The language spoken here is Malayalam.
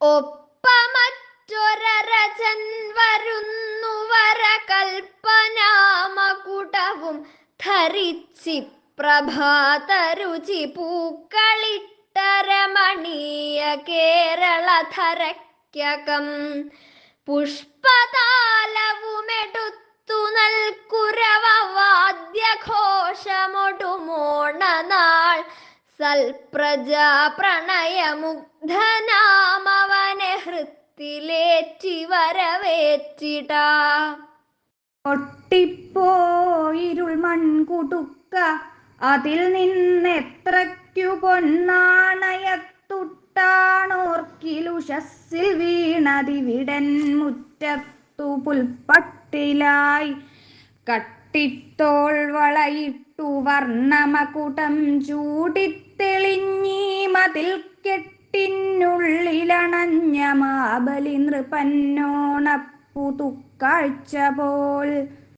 ഒപ്പമറ്റൊരരജൻ വരുന്നു വര കൽപ്പനാമകുടവും ധരിച്ചി പ്രഭാതരുചി പൂക്കളിട്ട രമണീയ കേരളധരയ്ക്കകം. പുഷ്പതാലവുമെടുത്തു നൽകുരവ വാദ്യഘോഷമൊടുമോണനാൾ സൽപ്രജാ പ്രണയമുഗ്ധനാമവനെ ഹൃത്തിലേറ്റി വരവേറ്റിട ഒട്ടിപ്പോയിരുൾ മൺകുടുക്ക അതിൽ നിന്നെത്രയ്ക്കു പൊന്നാണയത്തുട്ടാണോർക്കിലുഷസ്സിൽ വീണതിവിടൻ മുറ്റത്തു പുൽപ്പട്ടിലായി. കട്ടിത്തോൾ വളയിട്ടു വർണമകുടം ചൂടിത്തെളിഞ്ഞീ മതിൽ കെട്ടിനുള്ളിലണഞ്ഞ നൃപന്നോണപ്പുതുക്കാഴ്ച പോൽ.